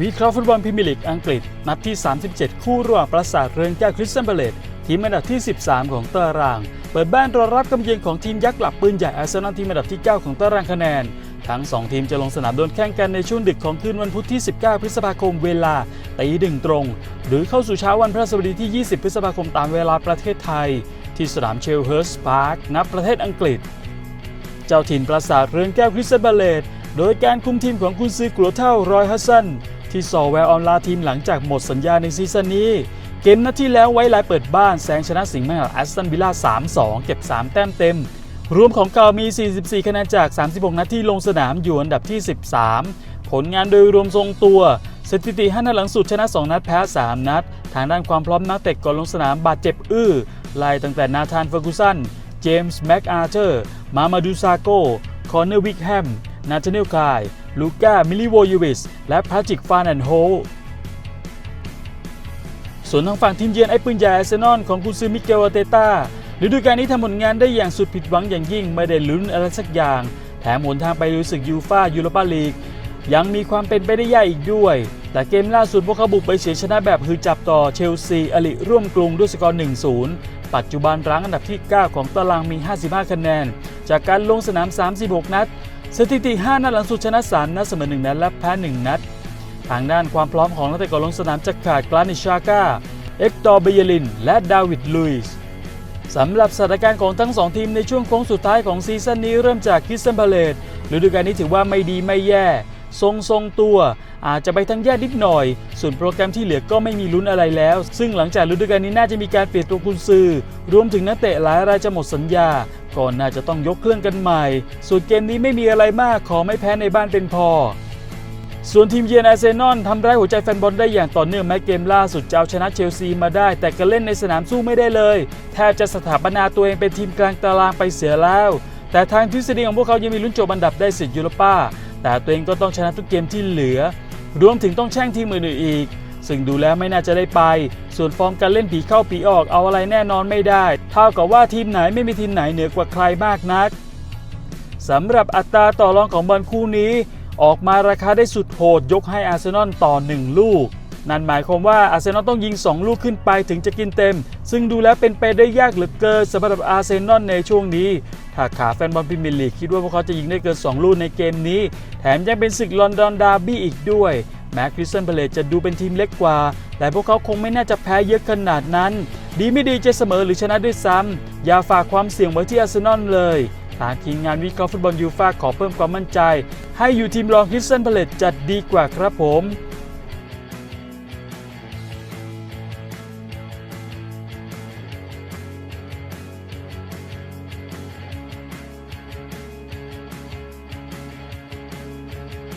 วิเคราะห์ฟุตบอลพรีเมียร์ลีกอังกฤษ นัดที่ 37 คู่ระหว่างปราสาทเรือนแก้วคริสตันเบเลตทีมอันดับที่ 13 ของตาราง เปิดบ้านรอรับกำเยือนของทีมยักษ์หลับปืนใหญ่อาร์เซนอลทีมอันดับที่ 9 ของตารางคะแนน ทั้ง 2 ทีมจะลงสนามดวลแข่งกันในช่วงดึกของคืนวันพุธที่ 19 พฤษภาคมเวลาตีดึงตรง หรือเข้าสู่เช้าวันพฤหัสบดีที่ 20 พฤษภาคมตามเวลาประเทศไทย ที่สนามเชลเฮิร์สพาร์คณประเทศอังกฤษ เจ้าถิ่นปราสาทเรือนแก้วคริสตันเบเลตโดยการคุมทีมของคุณซื้อกลัวเท่ารอยฮัสซัน ที่สอแววออนลาทีมหลังจากหมดสัญญาในซีซั่นนี้ เกมนัดที่แล้วไว้ลายเปิดบ้านแซงชนะสิงห์แมาแอสตันวิลล่า 3-2 เก็บ 3 แต้มเต็ม รวมของเก่ามี 44 คะแนนจาก 36 นัดที่ลงสนามอยู่อันดับที่ 13 ผลงานโดยรวมทรงตัว สถิติ5นัดหลังสุดชนะ 2 นัดแพ้ 3 นัด ทางด้านความพร้อมนักเตะก่อนลงสนามบาดเจ็บอื้อไล่ตั้งแต่นาธานเฟอร์กูสัน เจมส์แม็กอาร์เธอร์ มามาดูซาโก คอนเนอร์วิกแฮม นาธาเนลคาย ลูก้า มิลิโวยูวิส และพาจิกฟานแอนโฮส่วนทางฝั่งทีมเยือนไอ้ปืนใหญ่อาร์เซนอลของกุนซือมิเกลอาเตต้าฤดูกาลนี้ทำผลงานได้อย่างสุดผิดหวังอย่างยิ่งไม่ได้ลุ้นอะไรสักอย่าง แถมหนทางไปลุยศึกยูฟ่ายูโรปาลีกยังมีความเป็นไปได้ยากอีกด้วย แต่เกมล่าสุดพวกเขาบุกไปเฉยชนะแบบฮือจับต่อเชลซีอลิร่วมกรุงด้วยสกอร์ 1-0 ปัจจุบันรั้งอันดับที่ 9 ของตารางมี 55 คะแนน จากการลงสนาม 36 นัด สถิติ 5 นัดหลังสุดชนะ 3 นัดเสมอ 1 นัดและแพ้ 1 นัด ทางด้านความพร้อมของนักเตะก่อนลงสนามจะขาดกลานิชาก้า เอ็กตอร์เบเยลิน และดาวิดลุยส์สำหรับสถานการณ์ของทั้ง 2 ทีมในช่วงโค้งสุดท้ายของซีซั่นนี้เริ่มจากคริสตันพาเลตฤดูกาลนี้ถือว่าไม่ดีไม่แย่ ทรงทรงตัวอาจจะไปทั้งแย่นิดหน่อย ส่วนโปรแกรมที่เหลือก็ไม่มีลุ้นอะไรแล้ว ซึ่งหลังจากฤดูกาลนี้น่าจะมีการเปลี่ยนตัวกุนซือ รวมถึงนักเตะหลายรายจะหมดสัญญา ก่อนน่าจะต้องยกเครื่องกันใหม่ ส่วนเกมนี้ไม่มีอะไรมากขอไม่แพ้ในบ้านเป็นพอ ส่วนทีมเยือนอาร์เซนอลทำร้ายหัวใจแฟนบอลได้อย่างต่อเนื่องแม้เกมล่าสุดจะเอาชนะเชลซีมาได้ แต่การเล่นในสนามสู้ไม่ได้เลยแทบจะสถาปนาตัวเองเป็นทีมกลางตารางไปเสียแล้ว แต่ทางทฤษฎีของพวกเขายังมีลุ้นจบอันดับได้สิทธิ์ยูโรป้าแต่ตัวเองก็ต้องชนะทุกเกมที่เหลือ รวมถึงต้องแช่งทีมอื่นๆอีก ซึ่งดูแล้วไม่น่าจะได้ไป ส่วนฟอร์มการเล่นผีเข้าผีออกเอาอะไรแน่นอนไม่ได้ เท่ากับว่าทีมไหนไม่มีทีมไหนเหนือกว่าใครมากนักสำหรับอัตราต่อรองของบอลคู่นี้ ออกมาราคาได้สุดโหดยกให้อาร์เซนอลต่อ 1 ลูก นั่นหมายความว่าอาร์เซนอลต้องยิง 2 ลูกขึ้นไปถึงจะกินเต็ม ซึ่งดูแล้วเป็นไปได้ยากเหลือเกินสำหรับอาร์เซนอลในช่วงนี้ ถ้าขาแฟนบอลพรีเมียร์ลีกคิดว่าพวกเขาจะยิงได้เกิน 2 ลูกในเกมนี้ แถมยังเป็นศึกลอนดอนดาร์บี้อีกด้วย แม้คริสตันเบเลตจะดูเป็นทีมเล็กกว่า แต่พวกเขาคงไม่น่าจะแพ้เยอะขนาดนั้น ดีไม่ดีจะเสมอหรือชนะด้วยซ้ำอย่าฝากความเสี่ยงไว้ที่อาร์เซนอลเลยทางทีมงานวิเคราะห์ฟุตบอลยูฟ่าขอเพิ่มความมั่นใจ ให้อยู่ทีมรองคริสตันเบเลตจัดดีกว่าครับผม